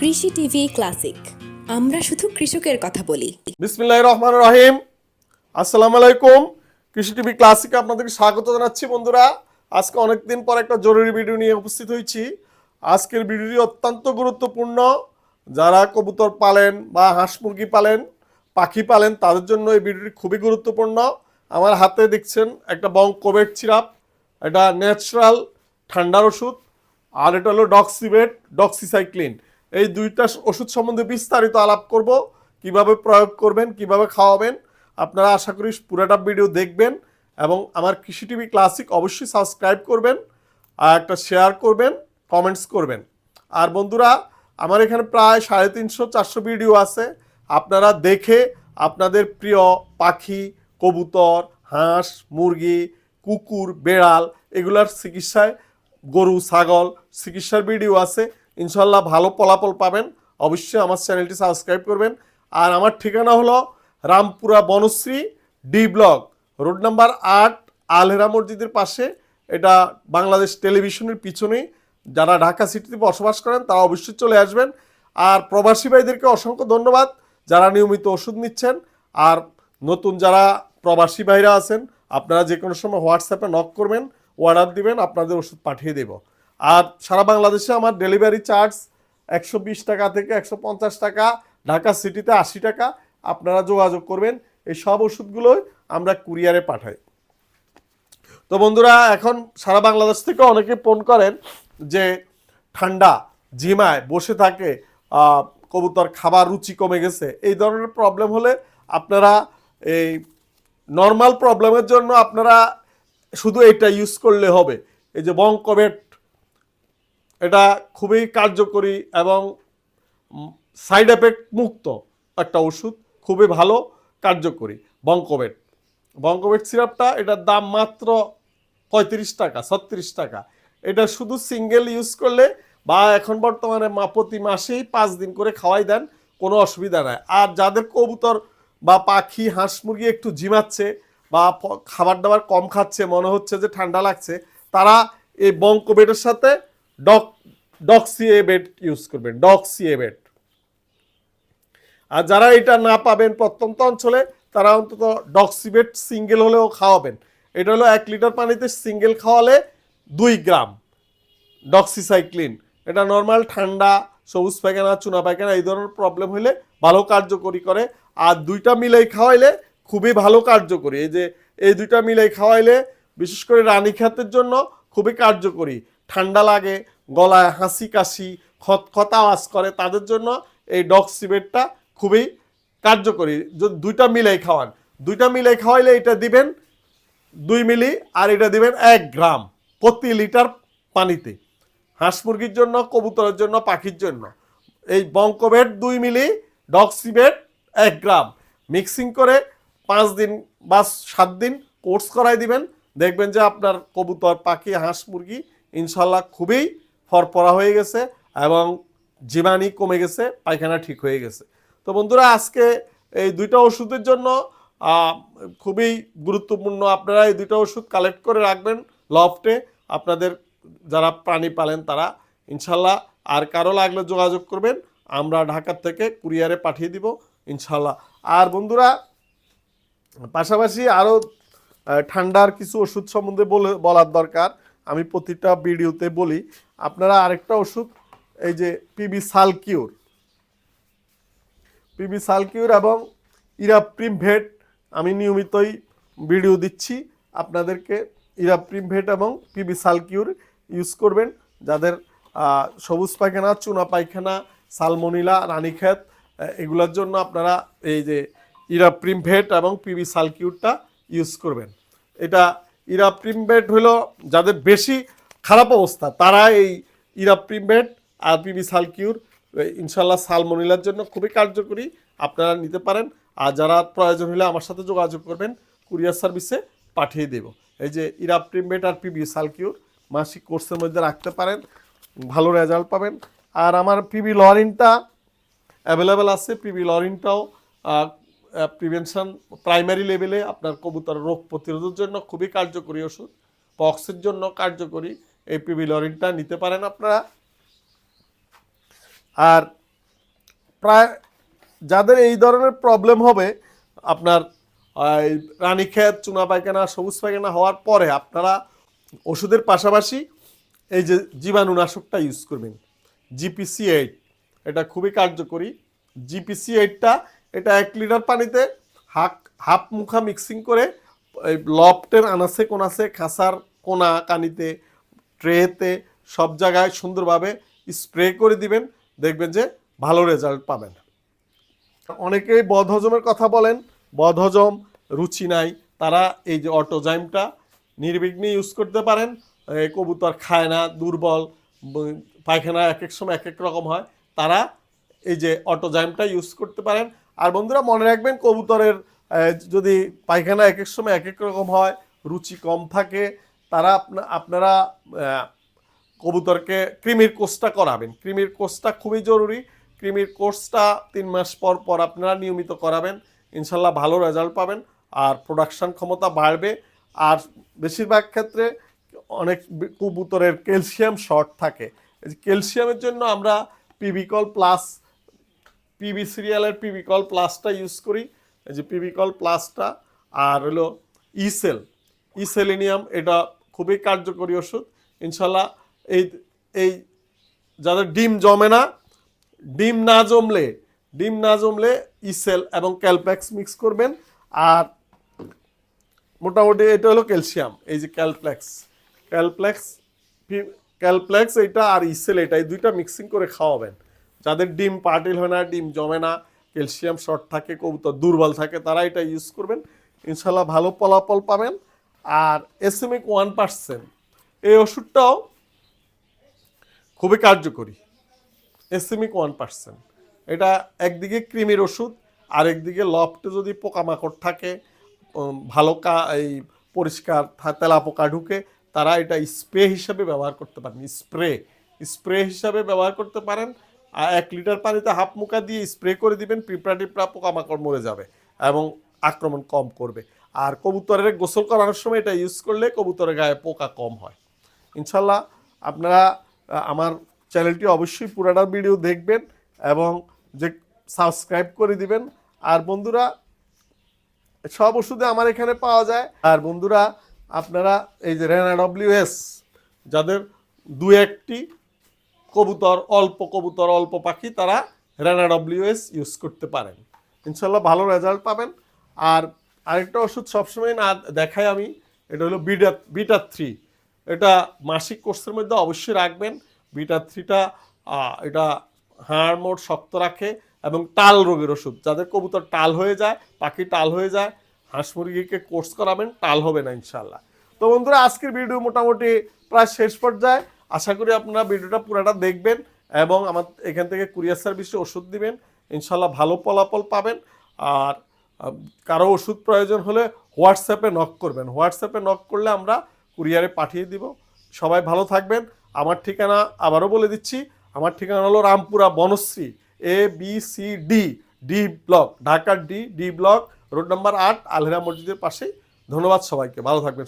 কৃষি TV classic. আমরা শুধু কৃষকের কথা বলি। বিসমিল্লাহ রহমান রহিম। আসসালামু আলাইকুম। কৃষি টিভি ক্লাসিকে আপনাদেরকে স্বাগত জানাচ্ছি বন্ধুরা। আজকে অনেকদিন পর একটা জরুরি ভিডিও নিয়ে উপস্থিত হয়েছি। আজকের ভিডিওটি অত্যন্ত গুরুত্বপূর্ণ। যারা কবুতর পালেন বা হাঁস মুরগি পালেন, পাখি পালেন, তাদের জন্য এই ভিডিওটি খুবই গুরুত্বপূর্ণ। আমার হাতে দেখছেন একটা বং কোভিড সিরাপ, এটা ন্যাচারাল ঠান্ডার ওষুধ, আর এটা হলো ডক্সিবেট ডক্সিসাইক্লিন। এই দুইটা ওষুধ সম্বন্ধে বিস্তারিত আলাপ করব, কীভাবে প্রয়োগ করবেন, কীভাবে খাওয়াবেন। আপনারা আশা করি পুরোটা ভিডিও দেখবেন এবং আমার কৃষি টিভি ক্লাসিক অবশ্যই সাবস্ক্রাইব করবেন আর একটা শেয়ার করবেন কমেন্টস করবেন। আর বন্ধুরা, আমার এখানে প্রায় সাড়ে তিনশো, চারশো ভিডিও আছে। আপনারা দেখে আপনাদের প্রিয় পাখি, কবুতর, হাঁস, মুরগি, কুকুর, বেড়াল, এগুলার চিকিৎসায় গরু, ছাগল চিকিৎসার ভিডিও আছে। ইনশাল্লাহ ভালো ফলাফল পাবেন। অবশ্যই আমার চ্যানেলটি সাবস্ক্রাইব করবেন। আর আমার ঠিকানা হলো Rampura Banasree D block, road number আট, আলহেরা মসজিদের পাশে। এটা বাংলাদেশ টেলিভিশনের পিছনেই। যারা ঢাকা সিটিতে বসবাস করেন, তারা অবশ্যই চলে আসবেন। আর প্রবাসী ভাইদেরকে অসংখ্য ধন্যবাদ যারা নিয়মিত ওষুধ নিচ্ছেন। আর নতুন যারা প্রবাসী ভাইরা আছেন, আপনারা যে কোনো সময় হোয়াটসঅ্যাপে নক করবেন, অর্ডার দিবেন, আপনাদের ওষুধ পাঠিয়ে দেব। আর সারা বাংলাদেশে আমার ডেলিভারি চার্জ একশো বিশ টাকা থেকে একশো পঞ্চাশ টাকা, ঢাকা সিটিতে আশি টাকা। আপনারা যোগাযোগ করবেন, এই সব ওষুধগুলোই আমরা কুরিয়ারে পাঠাই। তো বন্ধুরা, এখন সারা বাংলাদেশ থেকে অনেকে ফোন করেন যে ঠান্ডা, জিমায় বসে থাকে কবুতর খাবার রুচি কমে গেছে। এই ধরনের প্রবলেম হলে আপনারা এই নর্মাল প্রবলেমের জন্য আপনারা শুধু এটা ইউজ করলে হবে। এই যে বঙ্কবেট এটা খুবই কার্যকরী এবং সাইড এফেক্ট মুক্ত একটা ওষুধ, খুবই ভালো, কার্যকরী। বঙ্কবেট। বঙ্কবেট সিরাপটা এটার দাম মাত্র পঁয়ত্রিশ টাকা, ছত্রিশ টাকা। এটা শুধু সিঙ্গেল ইউজ করলে বা এখন বর্তমানে মা প্রতি মাসেই পাঁচ দিন করে খাওয়াই দেন, কোনো অসুবিধা নাই। আর যাদের কবুতর বা পাখি, হাঁস মুরগি একটু জিমাচ্ছে বা খাবার দাবার কম খাচ্ছে, মনে হচ্ছে যে ঠান্ডা লাগছে, তারা এই বঙ্কবেটের সাথে ডক ডক্সিএবেট ইউজ করবেন ডক্সিএবেট আর যারা এটা না পাবেন প্রত্যন্ত অঞ্চলে, তারা অন্তত ডক্সিবেট সিঙ্গেল হলেও খাওয়াবেন। এটা হলো এক লিটার পানিতে সিঙ্গেল খাওয়ালে দুই গ্রাম ডক্সিসাইক্লিন। এটা নর্মাল ঠান্ডা, সবুজ পায়খানা, চুনা পায়খানা, এই ধরনের প্রবলেম হলে ভালো কার্যকরী করে। আর দুইটা মিলাই খাওয়াইলে খুবই ভালো কার্যকরী। এই যে, এই দুইটা মিলাই খাওয়াইলে, বিশেষ করে রানী খাতের জন্য খুবই কার্যকরী। ঠান্ডা লাগে, গলায় হাসি কাশি খত আওয়াজ করে, তাদের জন্য এই ডক্সিবেটটা খুবই কার্যকরী। যদি দুইটা মিলাই খাওয়ান, দুইটা মিলাই খাওয়াইলে এটা দিবেন দুই মিলি আর এটা দিবেন এক গ্রাম প্রতি লিটার পানিতে। হাঁস মুরগির জন্য, কবুতরের জন্য, পাখির জন্য। এই বঙ্কবেট দুই মিলি ডক্সিবেট এক গ্রাম। মিক্সিং করে পাঁচ দিন বা সাত দিন কোর্স করাই দিবেন। দেখবেন যে আপনার কবুতর, পাখি, হাঁস মুরগি ইনশাল্লাহ খুবই ফরফরা হয়ে গেছে এবং জীবাণী কমে গেছে, পায়খানা ঠিক হয়ে গেছে। তো বন্ধুরা, আজকে এই দুইটা ওষুধের জন্য খুবই গুরুত্বপূর্ণ আপনারা এই দুইটা ওষুধ কালেক্ট করে রাখবেন লফটে। আপনাদের যারা প্রাণী পালেন তারা ইনশাল্লাহ আর কারও লাগলে যোগাযোগ করবেন, আমরা ঢাকার থেকে কুরিয়ারে পাঠিয়ে দিব ইনশাল্লাহ। আর বন্ধুরা, পাশাপাশি আরও ঠান্ডার কিছু ওষুধ সম্বন্ধে বলে, বলার দরকার। আমি প্রতিটা ভিডিওতে বলি, আপনারা আরেকটা ওষুধ, এই যে পিবি সালকিউর পিবি সালকিউর এবং ইরাপ্রিম ভেট আমি নিয়মিতই ভিডিও দিচ্ছি, আপনাদেরকে ইরাপ্রিম ভেট এবং পিবি সালকিউর ইউজ করবেন। যাদের সবুজ পায়খানা, চুনা পায়খানা, সালমোনিলা, রানীক্ষেত এগুলোর জন্য আপনারা এই যে ইরাপ্রিম ভেট এবং পিবি সালকিউরটা ইউজ করবেন। এটা ইরাপ্রিম ভেট হলো যাদের বেশি খারাপ অবস্থা, তারা এই ইরাপ্রিম ভেট আর পিবি সালকিউর ইনশাল্লাহ সালমোনিলার জন্য খুবই কার্যকরী, আপনারা নিতে পারেন। আর যারা প্রয়োজন হলে আমার সাথে যোগাযোগ করবেন, কুরিয়ার সার্ভিসে পাঠিয়ে দেব। এই যে ইরাপ্রিমবেট আর পিবি সালকিউর, মাসিক কোর্সের মধ্যে রাখতে পারেন, ভালো রেজাল্ট পাবেন। আর আমার পিবি লরিনটা অ্যাভেলেবেল আছে পিবি লরিনটাও প্রিভেনশন প্রাইমারি লেভেলে আপনার কবুতর রোগ প্রতিরোধের জন্য খুবই কার্যকরী ওষুধ। পক্সের জন্য কার্যকরী। এই পিবি লরিনটা নিতে পারেন আপনারা। আর প্রায় যাদের এই ধরনের প্রবলেম হবে, আপনার রানীক্ষেত, চুনা পায়খানা, সবুজ পায়খানা হওয়ার পরে আপনারা ওষুধের পাশাপাশি এই যে জীবাণুনাশকটা ইউজ করবেন। জিপিসি এইট এটা খুবই কার্যকরী। জিপিসি এইটটা এটা এক লিটার পানিতে হাক, হাফ মুখা মিক্সিং করে, এই লফটের আনাসে কোনাসে খাসার কোনা কানিতে ট্রেতে সব জায়গায় সুন্দরভাবে স্প্রে করে দিবেন, দেখবেন যে ভালো রেজাল্ট পাবেন। অনেকেই বদহজমের কথা বলেন, বদহজম রুচি নাই, তারা এই যে অটোজাইমটা নির্বিঘ্নে ইউজ করতে পারেন কবুতর খায় না, দুর্বল পায়খানা এক এক সময় এক এক রকম হয়, তারা এই যে অটোজাইমটা ইউজ করতে পারেন আর বন্ধুরা মনে রাখবেন কবুতরের যদি পায়খানা এক এক সময় এক এক রকম হয়, রুচি কম থাকে, তারা আপনা- আপনারা কবুতরকে কৃমির কোর্সটা করাবেন। কৃমির কোর্সটা খুবই জরুরি। কৃমির কোর্সটা তিন মাস পর পর আপনারা নিয়মিত করাবেন। ইনশাল্লাহ ভালো রেজাল্ট পাবেন আর প্রোডাকশান ক্ষমতা বাড়বে। আর বেশিরভাগ ক্ষেত্রে অনেক কবুতরের ক্যালসিয়াম শর্ট থাকে। ক্যালসিয়ামের জন্য আমরা পিবিকল প্লাস পিবি সিরিয়ালের পিবিকল প্লাসটা ইউজ করি। এই যে পিবিকল প্লাসটা আর হলো ইসেল ইসেলিনিয়াম এটা খুবই কার্যকরী ওষুধ। ইনশাল্লাহ এই এই যাদের ডিম জমে না, ডিম না জমলে, ডিম না জমলে ইসেল এবং ক্যালপ্যাক্স মিক্স করবেন। আর মোটামুটি এটা হলো ক্যালসিয়াম, এই যে ক্যালপ্লেক্স ক্যালপ্লেক্স ক্যালপ্লেক্স এইটা আর ইসেল এটা এই দুইটা মিক্সিং করে খাওয়াবেন। যাদের ডিম পার্টিল হয় না, ডিম জমে না, ক্যালসিয়াম শর্ট থাকে, কবুতর দুর্বল থাকে, তারা এটা ইউজ করবেন। ইনশাল্লাহ ভালো ফলাফল পাবেন। আর এসএমএক ওয়ান পার্সেন্ট এই ওষুধটাও খুবই কার্যকরী। এসএমিক ওয়ান পার্সেন্ট এটা একদিকে কৃমির ওষুধ, আর একদিকে লফটে যদি পোকামাকড় থাকে ভালো কা, এই পরিষ্কার তেলা পোকা ঢুকে, তারা এটা স্প্রে হিসাবে ব্যবহার করতে পারেন। স্প্রে স্প্রে হিসাবে ব্যবহার করতে পারেন। আর এক লিটার পানিতে হাফ মুখা দিয়ে স্প্রে করে দিবেন, পিঁপড়া টিপড়া পোকামাকড় মরে যাবে এবং আক্রমণ কম করবে। আর কবুতরের গোসল করানোর সময় এটা ইউজ করলে কবুতরের গায়ে পোকা কম হয়। ইনশাল্লাহ আপনারা আমার চ্যানেলটি অবশ্যই পুরাটা ভিডিও দেখবেন এবং যে সাবস্ক্রাইব করে দিবেন। আর বন্ধুরা, সব ওষুধে আমার এখানে পাওয়া যায়। আর বন্ধুরা, আপনারা এই যে রেনা ডব্লিউএস যাদের দু একটি কবুতর, অল্প কবুতর, অল্প পাখি তারা রেনা ডব্লিউএস ইউজ করতে পারেন। ইনশাল্লাহ ভালো রেজাল্ট পাবেন। আর আরেকটা ওষুধ সবসময় না দেখাই আমি, এটা হলো বিটা বিটা থ্রি এটা মাসিক কোর্সের মধ্যে অবশ্যই রাখবেন। বিটা থ্রিটা এটা হাড় মোড় শক্ত রাখে এবং টাল রোগের ওষুধ। যাদের কবুতর টাল হয়ে যায়, পাখি টাল হয়ে যায়, হাঁস মুরগিকে কোর্স করাবেন, টাল হবে না ইনশাল্লাহ তো বন্ধুরা, আজকের ভিডিও মোটামুটি প্রায় শেষ পর্যায়ে। আশা করি আপনারা ভিডিওটা পুরাটা দেখবেন এবং আমার এখান থেকে কুরিয়ার সার্ভিসে ওষুধ দিবেন। ইনশাল্লাহ ভালো ফলাফল পাবেন। আর কারও ওষুধ প্রয়োজন হলে হোয়াটসঅ্যাপে নক করবেন। হোয়াটসঅ্যাপে নক করলে আমরা কুরিয়ারে পাঠিয়ে দিব। সবাই ভালো থাকবেন। আমার ঠিকানা আবারও বলে দিচ্ছি। আমার ঠিকানা হলো Rampura Banasree A B C D D block ঢাকার D D block road number আট, আলহেরা মসজিদের পাশেই। ধন্যবাদ সবাইকে। ভালো থাকবেন।